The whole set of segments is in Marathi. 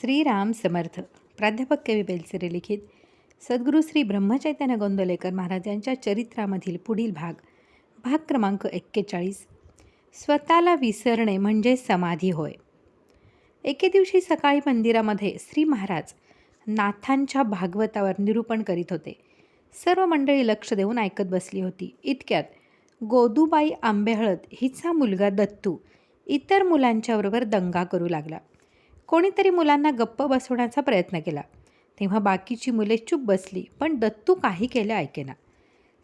श्रीराम समर्थ प्राध्यापक कवी बेलसिरे लिखित सद्गुरू श्री ब्रह्मचैतन्य गोंदवलेकर महाराज यांच्या चरित्रामधील पुढील भाग भाग क्रमांक एक्केचाळीस. स्वतःला विसरणे म्हणजे समाधी होय. एके दिवशी सकाळी मंदिरामध्ये श्री महाराज नाथांच्या भागवतावर निरूपण करीत होते. सर्व मंडळी लक्ष देऊन ऐकत बसली होती. इतक्यात गोदूबाई आंबेहळद हिचा मुलगा दत्तू इतर मुलांच्याबरोबर दंगा करू लागला. कोणीतरी मुलांना गप्प बसवण्याचा प्रयत्न केला. तेव्हा बाकीची मुले चूप बसली पण दत्तू काही केलं ऐकेना.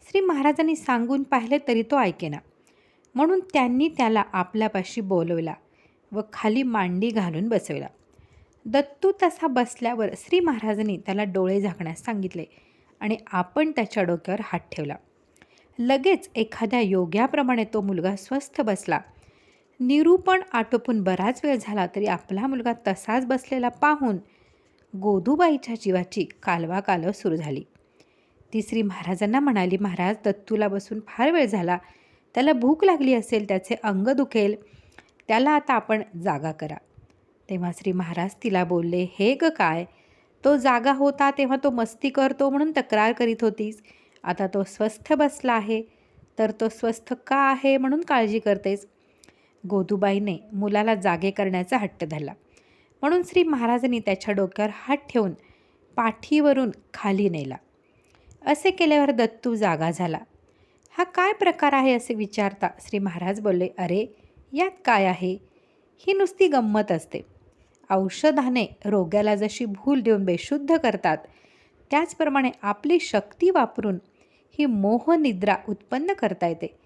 श्री महाराजांनी सांगून पाहिले तरी तो ऐकेना. म्हणून त्यांनी त्याला आपल्यापाशी बोलवला व खाली मांडी घालून बसवला. दत्तू तसा बसल्यावर श्री महाराजांनी त्याला डोळे झाकण्यास सांगितले आणि आपण त्याच्या डोक्यावर हात ठेवला. लगेच एखाद्या योग्याप्रमाणे तो मुलगा स्वस्थ बसला. निरूपण आटोपून बराच वेळ झाला तरी आपला मुलगा तसाच बसलेला पाहून गोदूबाईच्या जीवाची कालवा कालव सुरू झाली. ती श्री महाराजांना म्हणाली महाराज दत्तूला बसून फार वेळ झाला. त्याला भूक लागली असेल त्याचे अंग दुखेल. त्याला आता आपण जागा करा. तेव्हा श्री महाराज तिला बोलले हे ग काय? तो जागा होता तेव्हा तो मस्ती करतो म्हणून तक्रार करीत होतीस. आता तो स्वस्थ बसला आहे. तर तो स्वस्थ का आहे म्हणून काळजी करतेस? गोदूबाईने मुलाला जागे करण्याचा हट्ट धरला. म्हणून श्री महाराजांनी त्याच्या डोक्यावर हात ठेवून पाठीवरून खाली नेला. असे केल्यावर दत्तू जागा झाला. हा काय प्रकार आहे असे विचारता श्री महाराज बोलले अरे यात काय आहे? ही नुसती गंमत असते. औषधाने रोग्याला जशी भूल देऊन बेशुद्ध करतात त्याचप्रमाणे आपली शक्ती वापरून ही मोहनिद्रा उत्पन्न करता येते.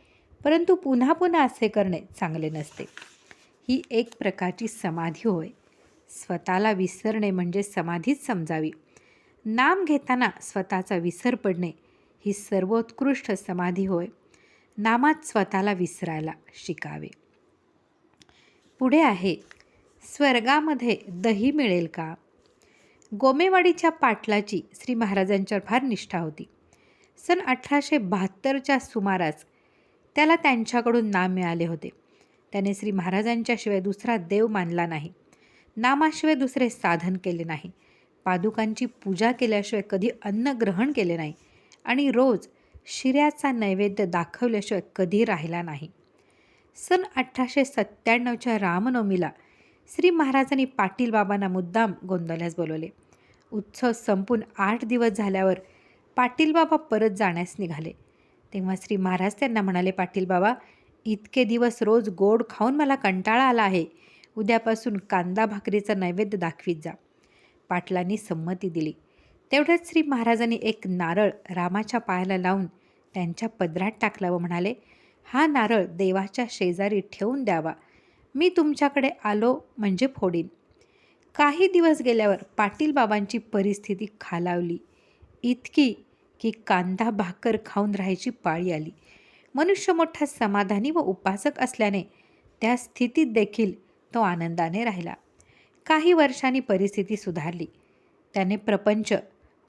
परंतु पुन्हा पुन्हा असे करणे चांगले नसते. ही एक प्रकारची समाधी होय. स्वतःला विसरणे म्हणजे समाधीच समजावी. नाम घेताना स्वतःचा विसर पडणे ही सर्वोत्कृष्ट समाधी होय. नामात स्वतःला विसरायला शिकावे. पुढे आहे स्वर्गामध्ये दही मिळेल का? गोमेवाडीच्या पाटलाची श्री महाराजांच्या फार निष्ठा होती. सन अठराशे बहात्तरच्या सुमारास त्याला त्यांच्याकडून नाम मिळाले होते. त्याने श्री महाराजांच्याशिवाय दुसरा देव मानला नाही. नामाशिवाय दुसरे साधन केले नाही. पादुकांची पूजा केल्याशिवाय कधी अन्न ग्रहण केले नाही. आणि रोज शिऱ्याचा नैवेद्य दाखवल्याशिवाय कधी राहिला नाही. सन अठराशे सत्त्याण्णवच्या रामनवमीला श्री महाराजांनी पाटील बाबांना मुद्दाम गोंधळ्यास बोलवले. उत्सव संपून आठ दिवस झाल्यावर पाटील बाबा परत जाण्यास निघाले. तेव्हा श्री महाराज त्यांना म्हणाले पाटील बाबा इतके दिवस रोज गोड खाऊन मला कंटाळा आला आहे. उद्यापासून कांदा भाकरीचा नैवेद्य दाखवीत जा. पाटलांनी संमती दिली. तेवढ्यात श्री महाराजांनी एक नारळ रामाच्या पायाला लावून त्यांच्या पदरात टाकला व म्हणाले हा नारळ देवाच्या शेजारी ठेवून द्यावा. मी तुमच्याकडे आलो म्हणजे फोडीन. काही दिवस गेल्यावर पाटील बाबांची परिस्थिती खालावली. इतकी की कांदा भाकर खाऊन राहायची पाळी आली. मनुष्य मोठा समाधानी व उपासक असल्याने त्या स्थितीत देखील तो आनंदाने राहिला. काही वर्षांनी परिस्थिती सुधारली. त्याने प्रपंच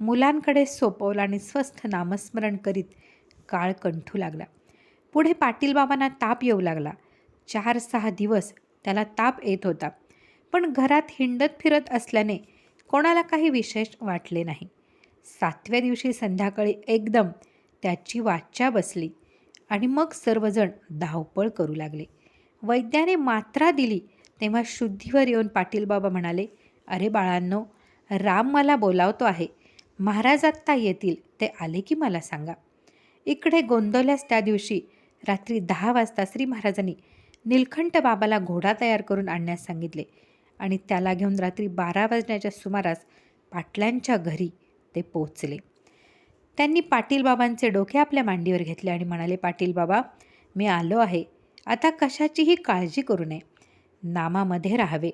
मुलांकडे सोपवला आणि स्वस्थ नामस्मरण करीत काळ कंठू लागला. पुढे पाटीलबाबांना ताप येऊ लागला. चार सहा दिवस त्याला ताप येत होता. पण घरात हिंडत फिरत असल्याने कोणाला काही विशेष वाटले नाही. सातव्या दिवशी संध्याकाळी एकदम त्याची वाच्या बसली आणि मग सर्वजण धावपळ करू लागले. वैद्याने मात्रा दिली तेव्हा शुद्धीवर येऊन पाटील बाबा म्हणाले अरे बाळांनो राम मला बोलावतो आहे. महाराज आत्ता येतील ते आले की मला सांगा. इकडे गोंदवल्यास त्या दिवशी रात्री दहा वाजता श्री महाराजांनी निलखंठ बाबाला घोडा तयार करून आणण्यास सांगितले आणि त्याला घेऊन रात्री बारा वाजण्याच्या सुमारास पाटलांच्या घरी ते पोचले त्यांनी पाटीलबाबांचे डोके आपल्या मांडीवर घेतले आणि म्हणाले पाटीलबाबा मी आलो आहे. आता कशाचीही काळजी करू नये. नामामध्ये राहावे.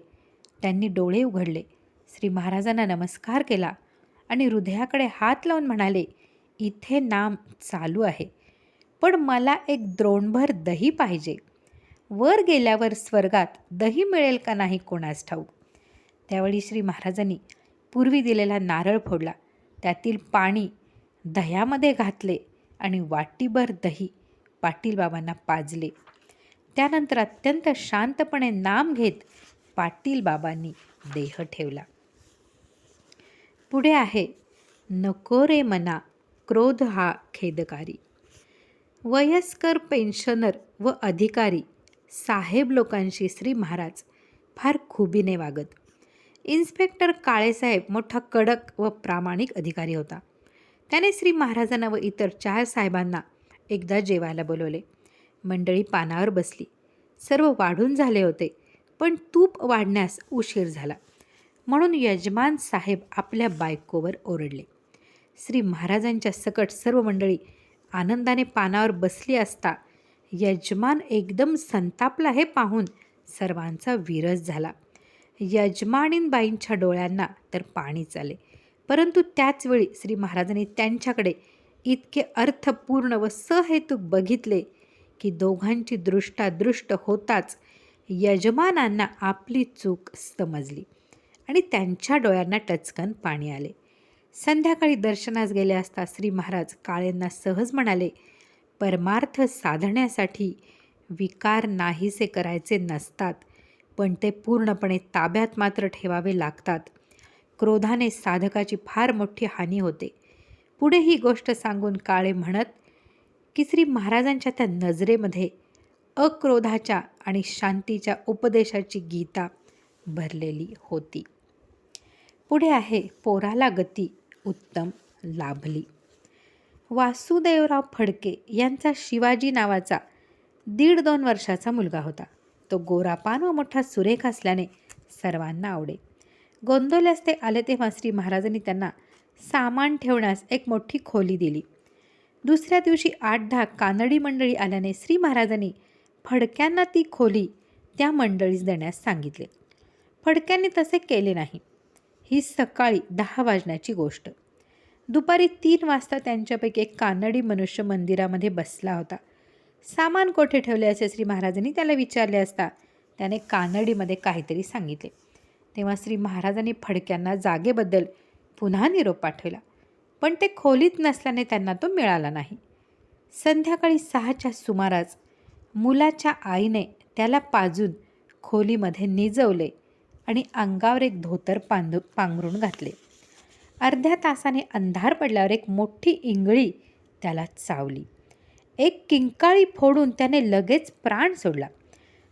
त्यांनी डोळे उघडले. श्री महाराजांना नमस्कार केला आणि हृदयाकडे हात लावून म्हणाले इथे नाम चालू आहे. पण मला एक द्रोणभर दही पाहिजे. वर गेल्यावर स्वर्गात दही मिळेल का नाही कोणास ठाऊक? त्यावेळी श्री महाराजांनी पूर्वी दिलेला नारळ फोडला. त्यातील पाणी दह्यामध्ये घातले आणि वाटीभर दही पाटीलबाबांना पाजले. त्यानंतर अत्यंत शांतपणे नाम घेत पाटीलबाबांनी देह ठेवला. पुढे आहे नको रे मना क्रोध हा खेदकारी. वयस्कर पेन्शनर व अधिकारी साहेब लोकांशी श्री महाराज फार खुबीने वागत. इन्स्पेक्टर काळेसाहेब मोठा कडक व प्रामाणिक अधिकारी होता. त्याने श्री महाराजांना व इतर चार साहेबांना एकदा जेवायला बोलवले. मंडळी पानावर बसली. सर्व वाढून झाले होते पण तूप वाढण्यास उशीर झाला. म्हणून यजमान साहेब आपल्या बायकोवर ओरडले. श्री महाराजांच्या सकट सर्व मंडळी आनंदाने पानावर बसली असता यजमान एकदम संतापला हे पाहून सर्वांचा विरस झाला. यजमानीनबाईंच्या डोळ्यांना तर पाणीच आले परंतु त्याचवेळी श्री महाराजांनी त्यांच्याकडे इतके अर्थपूर्ण व सहेतुक बघितले की दोघांची दृष्टादृष्ट होताच यजमानांना आपली चूक समजली आणि त्यांच्या डोळ्यांना टचकन पाणी आले. संध्याकाळी दर्शनास गेले असता श्री महाराज काळेंना सहज म्हणाले परमार्थ साधण्यासाठी विकार नाहीसे करायचे नसतात. पण ते पूर्णपणे ताब्यात मात्र ठेवावे लागतात. क्रोधाने साधकाची फार मोठी हानी होते. पुढे ही गोष्ट सांगून काळे म्हणत की श्री महाराजांच्या त्या नजरेमध्ये अक्रोधाच्या आणि शांतीच्या उपदेशाची गीता भरलेली होती. पुढे आहे पोराला गती उत्तम लाभली. वासुदेवराव फडके यांचा शिवाजी नावाचा दीड दोन वर्षाचा मुलगा होता. तो गोरापान व मोठा सुरेख असल्याने सर्वांना आवडे. गोंदवल्यास ते आले तेव्हा श्री महाराजांनी त्यांना सामान ठेवण्यास एक मोठी खोली दिली. दुसऱ्या दिवशी आठ दहा कानडी मंडळी आल्याने श्री महाराजांनी फडक्यांना ती खोली त्या मंडळीस देण्यास सांगितले. फडक्यांनी तसे केले नाही. ही सकाळी दहा वाजण्याची गोष्ट. दुपारी तीन वाजता त्यांच्यापैकी एक कानडी मनुष्य मंदिरामध्ये बसला होता. सामान कोठे ठेवले असे श्री महाराजांनी त्याला विचारले असता. त्याने कानडीमध्ये काहीतरी सांगितले. तेव्हा श्री महाराजांनी फडक्यांना जागेबद्दल पुन्हा निरोप पाठवला. पण ते खोलीत नसल्याने त्यांना तो मिळाला नाही. संध्याकाळी सहाच्या सुमारास मुलाच्या आईने त्याला पाजून खोलीमध्ये निजवले आणि अंगावर एक धोतर पांधू पांघरून घातले. अर्ध्या तासाने अंधार पडल्यावर एक मोठी इंगळी त्याला चावली. एक किंकाळी फोडून त्याने लगेच प्राण सोडला.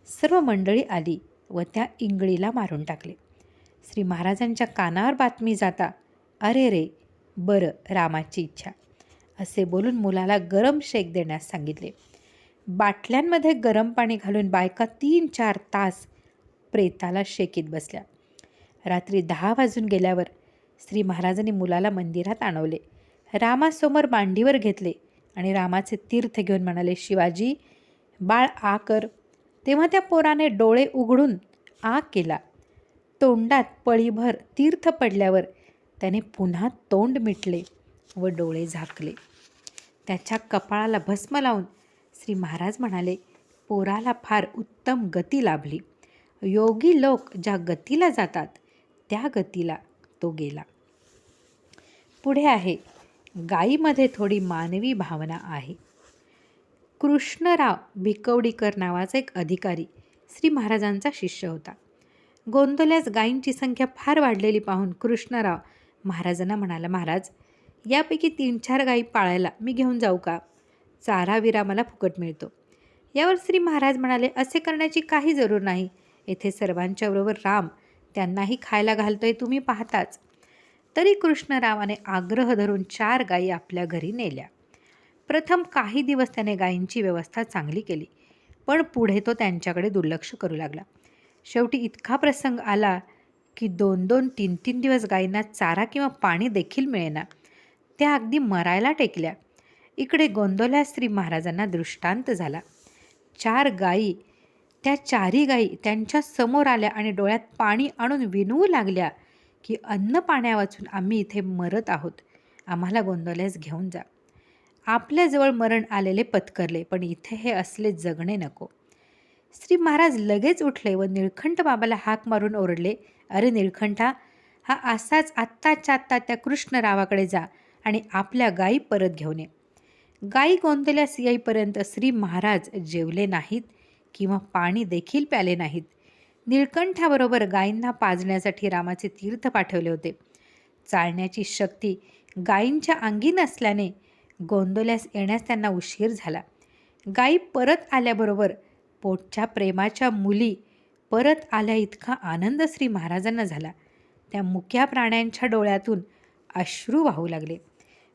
सर्व मंडळी आली व त्या इंगळीला मारून टाकले. श्री महाराजांच्या कानावर बातमी जाता अरे रे बरं रामाची इच्छा. असे बोलून मुलाला गरम शेक देण्यास सांगितले. बाटल्यांमध्ये गरम पाणी घालून बायका तीन चार तास प्रेताला शेकीत बसल्या. रात्री दहा वाजून गेल्यावर श्री महाराजांनी मुलाला मंदिरात आणवले. रामासमोर मांडीवर घेतले. आणि रामाचे तीर्थ घेऊन म्हणाले शिवाजी बाळ आ कर. तेव्हा त्या पोराने डोळे उघडून आ केला. तोंडात पळीभर तीर्थ पडल्यावर त्याने पुन्हा तोंड मिटले व डोळे झाकले. त्याच्या कपाळाला भस्म लावून श्री महाराज म्हणाले पोराला फार उत्तम गती लाभली. योगी लोक ज्या गतीला जातात त्या गतीला तो गेला. पुढे आहे गाईमध्ये थोडी मानवी भावना आहे. कृष्णराव भिकवडीकर नावाचा एक अधिकारी श्री महाराजांचा शिष्य होता. गोंदल्यास गायींची संख्या फार वाढलेली पाहून कृष्णराव महाराजांना म्हणाला महाराज यापैकी तीन चार गायी पाळायला मी घेऊन जाऊ का? चारा विरा मला फुकट मिळतो. यावर श्री महाराज म्हणाले असे करण्याची काही जरूर नाही. येथे सर्वांच्याबरोबर राम त्यांनाही खायला घालतोय तुम्ही पाहताच. तरी कृष्णरावाने आग्रह धरून चार गायी आपल्या घरी नेल्या. प्रथम काही दिवस त्याने गायींची व्यवस्था चांगली केली पण पुढे तो त्यांच्याकडे दुर्लक्ष करू लागला. शेवटी इतका प्रसंग आला की दोन दोन तीन तीन दिवस गायींना चारा किंवा पाणी देखील मिळेना. त्या अगदी मरायला टेकल्या. इकडे गोंदोल्या श्री महाराजांना दृष्टांत झाला. चार गायी त्या चारी गायी त्यांच्यासमोर आल्या आणि डोळ्यात पाणी आणून विनवू लागल्या. की अन्न पाण्या वाचून आम्ही इथे मरत आहोत. आम्हाला गोंदवल्यास घेऊन जा. आपल्याजवळ मरण आलेले पत्करले पण इथे हे असले जगणे नको. श्री महाराज लगेच उठले व निळखंठ बाबाला हाक मारून ओरडले अरे निळखंठा हा असाच आत्ताच्या आत्ता त्या कृष्णरावाकडे जा आणि आपल्या गायी परत घेऊन ये. गायी गोंदल्यास येईपर्यंत श्री महाराज जेवले नाहीत किंवा पाणी देखील प्याले नाहीत. निळकंठाबरोबर गायींना पाजण्यासाठी रामाचे तीर्थ पाठवले होते. चालण्याची शक्ती गायींच्या अंगी नसल्याने गोंदोल्यास येण्यास त्यांना उशीर झाला. गायी परत आल्याबरोबर पोटच्या प्रेमाच्या मुली परत आल्या इतका आनंद श्री महाराजांना झाला. त्या मुक्या प्राण्यांच्या डोळ्यातून अश्रू वाहू लागले.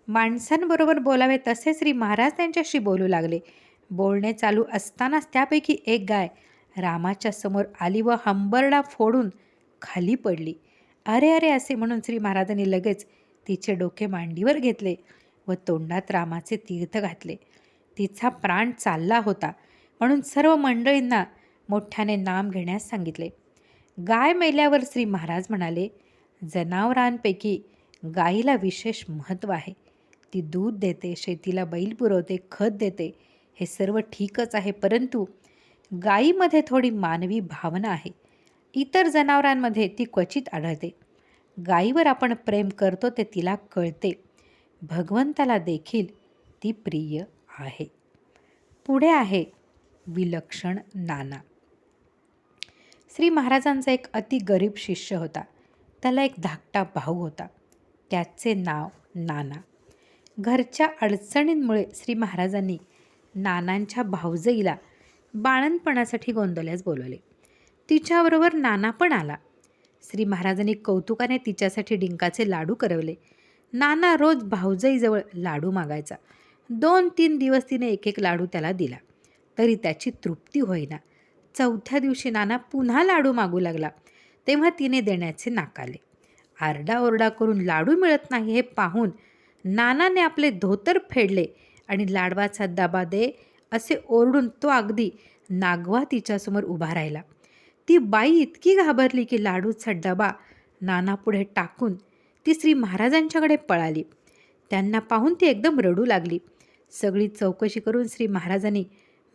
माणसांबरोबर बोलावे तसे श्री महाराज त्यांच्याशी बोलू लागले. बोलणे चालू असतानाच त्यापैकी एक गाय रामाच्या समोर आली व हंबरडा फोडून खाली पडली. अरे अरे असे म्हणून श्री महाराजांनी लगेच तिचे डोके मांडीवर घेतले व तोंडात रामाचे तीर्थ घातले. तिचा प्राण चालला होता म्हणून सर्व मंडळींना मोठ्याने नाम घेण्यास सांगितले. गाय मेल्यावर श्री महाराज म्हणाले जनावरांपैकी गायीला विशेष महत्त्व आहे. ती दूध देते शेतीला बैल पुरवते खत देते. हे सर्व ठीकच आहे परंतु गायीमध्ये थोडी मानवी भावना आहे. इतर जनावरांमध्ये ती क्वचित आढळते. गायीवर आपण प्रेम करतो ते तिला कळते. भगवंताला देखील ती प्रिय आहे. पुढे आहे विलक्षण नाना. श्री महाराजांचा एक अति गरीब शिष्य होता. त्याला एक धाकटा भाऊ होता. त्याचे नाव नाना. घरच्या अडचणींमुळे श्री महाराजांनी नानांच्या भाऊजईला बाळणपणासाठी गोंदवल्यास बोलवले. तिच्याबरोबर नाना पण आला. श्री महाराजांनी कौतुकाने तिच्यासाठी डिंकाचे लाडू करवले. नाना रोज भाऊजईजवळ लाडू मागायचा. दोन तीन दिवस तिने एक एक लाडू त्याला दिला. तरी त्याची तृप्ती होईना. चौथ्या दिवशी नाना पुन्हा लाडू मागू लागला. तेव्हा तिने देण्याचे नाकारले. आरडाओरडा करून लाडू मिळत नाही हे पाहून नानाने आपले धोतर फेडले आणि लाडवाचा दबा दे असे ओरडून तो अगदी नागवा तिच्यासमोर उभा राहिला. ती बाई इतकी घाबरली की लाडूचा डबा नानापुढे टाकून ती श्री महाराजांच्याकडे पळाली. त्यांना पाहून ती एकदम रडू लागली. सगळी चौकशी करून श्री महाराजांनी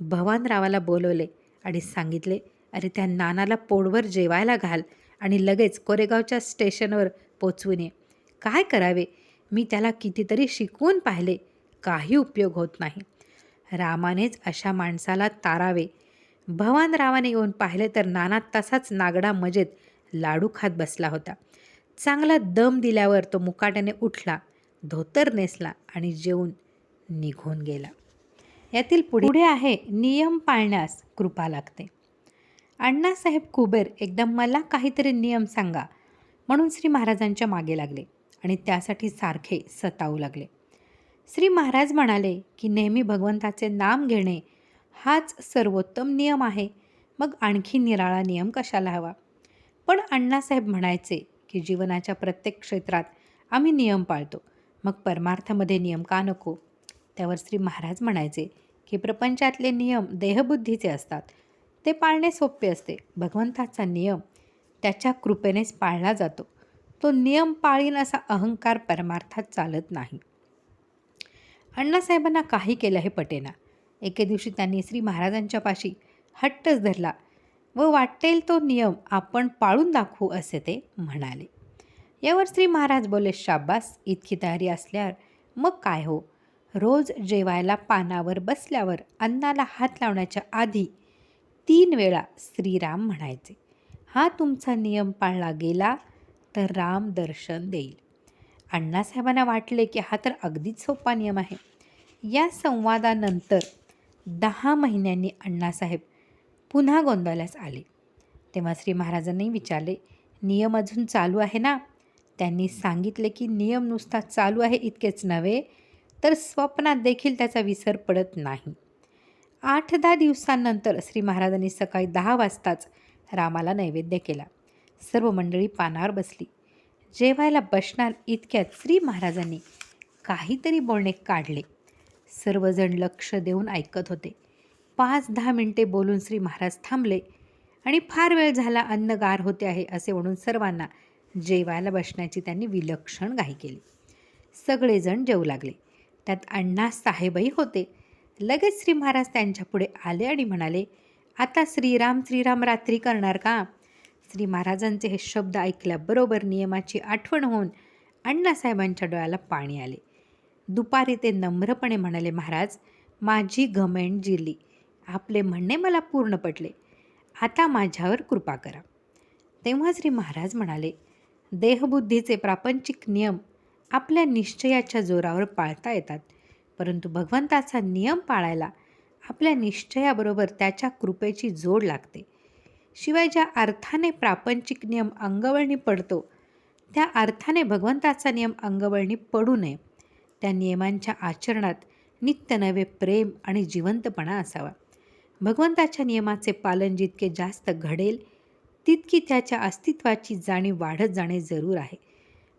भवानरावाला बोलवले आणि सांगितले अरे त्या नानाला पोडवर जेवायला घाल आणि लगेच कोरेगावच्या स्टेशनवर पोचवून ये. काय करावे? मी त्याला कितीतरी शिकवून पाहिले. काही उपयोग होत नाही. रामानेच अशा माणसाला तारावे. भवानरावाने येऊन पाहिले तर नाना तसाच नागडा मजेत लाडू खात बसला होता. चांगला दम दिल्यावर तो मुकाट्याने उठला धोतर नेसला आणि जेवून निघून गेला. यातील पुढे आहे नियम पाळण्यास कृपा लागते. अण्णासाहेब कुबेर एकदा मला काहीतरी नियम सांगा म्हणून श्री महाराजांच्या मागे लागले आणि त्यासाठी सारखे सतावू लागले. श्री महाराज म्हणाले की नेहमी भगवंताचे नाम घेणे हाच सर्वोत्तम नियम आहे. मग आणखी निराळा नियम कशाला हवा? पण अण्णासाहेब म्हणायचे की जीवनाच्या प्रत्येक क्षेत्रात आम्ही नियम पाळतो. मग परमार्थामध्ये नियम का नको? त्यावर श्री महाराज म्हणायचे की प्रपंचातले नियम देहबुद्धीचे असतात. ते पाळणे सोपे असते. भगवंताचा नियम त्याच्या कृपेनेच पाळला जातो. तो नियम पाळीन असा अहंकार परमार्थात चालत नाही. अण्णासाहेबांना काही केलं हे पटेना. एके दिवशी त्यांनी श्री महाराजांच्या पाशी हट्टच धरला व वाटेल तो नियम आपण पाळून दाखवू असे ते म्हणाले. यावर श्री महाराज बोले शाब्बास इतकी तयारी असल्यावर मग काय हो? रोज जेवायला पानावर बसल्यावर अन्नाला हात लावण्याच्या आधी तीन वेळा श्रीराम म्हणायचे. हा तुमचा नियम पाळला गेला तर राम दर्शन देईल. अण्णासाहेबांना वाटले की हा तर अगदीच सोपा नियम आहे. या संवादानंतर दहा महिन्यांनी अण्णासाहेब पुन्हा गोंधळास आले. तेव्हा श्री महाराजांनी विचारले नियम अजून चालू आहे ना? त्यांनी सांगितले की नियम नुसता चालू आहे इतकेच नव्हे तर स्वप्नात देखील त्याचा विसर पडत नाही. आठ दहा दिवसांनंतर श्री महाराजांनी सकाळी दहा वाजताच रामाला नैवेद्य केला. सर्व मंडळी पानावर बसली. जेवायला बसणार इतक्यात श्री महाराजांनी काहीतरी बोलणे काढले. सर्वजण लक्ष देऊन ऐकत होते. पाच दहा मिनटे बोलून श्री महाराज थांबले आणि फार वेळ झाला अन्न गार होते आहे असे म्हणून सर्वांना जेवायला बसण्याची त्यांनी विलक्षण घाई केली. सगळेजण जेवू लागले. त्यात अण्णा साहेबही होते. लगेच श्री महाराज त्यांच्यापुढे आले आणि म्हणाले आता श्रीराम श्रीराम रात्री करणार का? श्री महाराजांचे हे शब्द ऐकल्याबरोबर नियमाची आठवण होऊन अण्णासाहेबांच्या डोळ्याला पाणी आले. दुपारी ते नम्रपणे म्हणाले महाराज माझी घमेंड जिरली. आपले म्हणणे मला पूर्ण पटले. आता माझ्यावर कृपा करा. तेव्हा श्री महाराज म्हणाले देहबुद्धीचे प्रापंचिक नियम आपल्या निश्चयाच्या जोरावर पाळता येतात. परंतु भगवंताचा नियम पाळायला आपल्या निश्चयाबरोबर त्याच्या कृपेची जोड लागते. शिवाय ज्या अर्थाने प्रापंचिक नियम अंगवळणी पडतो त्या अर्थाने भगवंताचा नियम अंगवळणी पडू नये. त्या नियमांच्या आचरणात नित्य नवे प्रेम आणि जिवंतपणा असावा. भगवंताच्या नियमाचे पालन जितके जास्त घडेल तितकी त्याच्या अस्तित्वाची जाणीव वाढत जाणे जरूर आहे.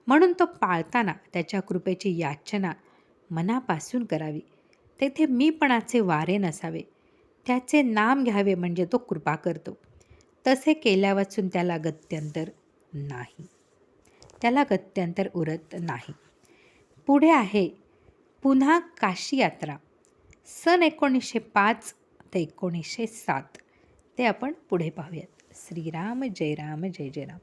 म्हणून तो पाळताना त्याच्या कृपेची याचना मनापासून करावी. तेथे मीपणाचे वारे नसावे. त्याचे नाम घ्यावे म्हणजे तो कृपा करतो. तसे केल्यावाचून त्याला गत्यंतर नाही. त्याला गत्यंतर उरत नाही. पुढे आहे पुन्हा काशी यात्रा. सन एकोणीसशे पाच ते एकोणीसशे सात. ते आपण पुढे पाहूयात. श्रीराम जय राम जय जय राम.